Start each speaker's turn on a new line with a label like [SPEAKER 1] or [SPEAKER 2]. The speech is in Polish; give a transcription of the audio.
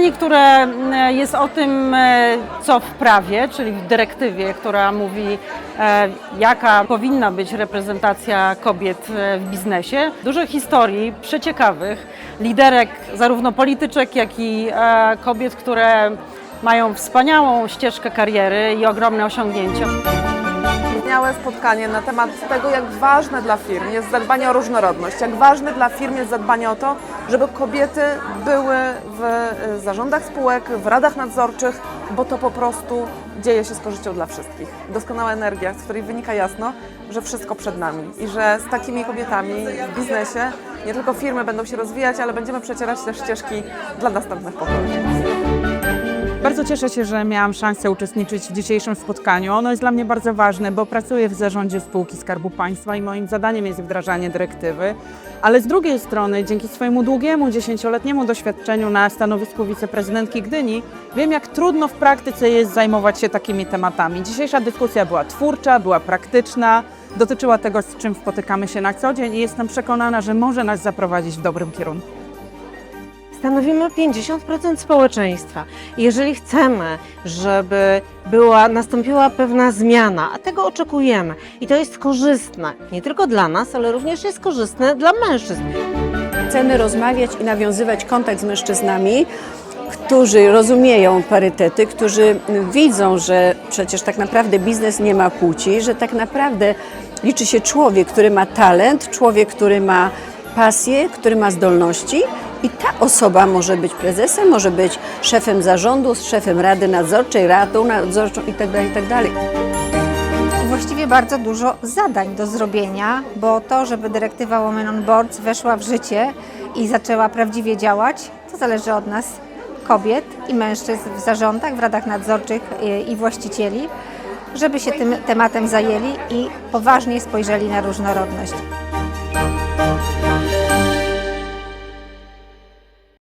[SPEAKER 1] Spotkanie, które mm, jest o tym, e, co w prawie, czyli w dyrektywie, która mówi, e, jaka powinna być reprezentacja kobiet e, w biznesie. Dużo historii przeciekawych, liderek zarówno polityczek, jak i e, kobiet, które mają wspaniałą ścieżkę kariery i ogromne osiągnięcia.
[SPEAKER 2] Wspaniałe spotkanie na temat tego, jak ważne dla firm jest zadbanie o różnorodność, jak ważne dla firm jest zadbanie o to, żeby kobiety były w y, zarządach spółek, w radach nadzorczych, bo to po prostu dzieje się z korzyścią dla wszystkich. Doskonała energia, z której wynika jasno, że wszystko przed nami i że z takimi kobietami w biznesie nie tylko firmy będą się rozwijać, ale będziemy przecierać też ścieżki dla następnych pokoleń.
[SPEAKER 3] Bardzo cieszę się, że miałam szansę uczestniczyć w dzisiejszym spotkaniu. Ono jest dla mnie bardzo ważne, bo pracuję w zarządzie spółki Skarbu Państwa i moim zadaniem jest wdrażanie dyrektywy. Ale z drugiej strony, dzięki swojemu długiemu, dziesięcioletniemu doświadczeniu na stanowisku wiceprezydentki Gdyni, wiem, jak trudno w praktyce jest zajmować się takimi tematami. Dzisiejsza dyskusja była twórcza, była praktyczna, dotyczyła tego, z czym spotykamy się na co dzień i jestem przekonana, że może nas zaprowadzić w dobrym kierunku.
[SPEAKER 4] Stanowimy 50% społeczeństwa. Jeżeli chcemy, żeby była, nastąpiła pewna zmiana, a tego oczekujemy, i to jest korzystne nie tylko dla nas, ale również jest korzystne dla mężczyzn.
[SPEAKER 5] Chcemy rozmawiać i nawiązywać kontakt z mężczyznami, którzy rozumieją parytety, którzy widzą, że przecież tak naprawdę biznes nie ma płci, że tak naprawdę liczy się człowiek, który ma talent, człowiek, który ma pasję, który ma zdolności. I ta osoba może być prezesem, może być szefem zarządu, szefem rady nadzorczej, radą nadzorczą itd. itd.
[SPEAKER 6] właściwie bardzo dużo zadań do zrobienia, bo to, żeby dyrektywa Women on Boards weszła w życie i zaczęła prawdziwie działać, to zależy od nas, kobiet i mężczyzn w zarządach, w radach nadzorczych i- i właścicieli, żeby się tym tematem zajęli i poważnie spojrzeli na różnorodność.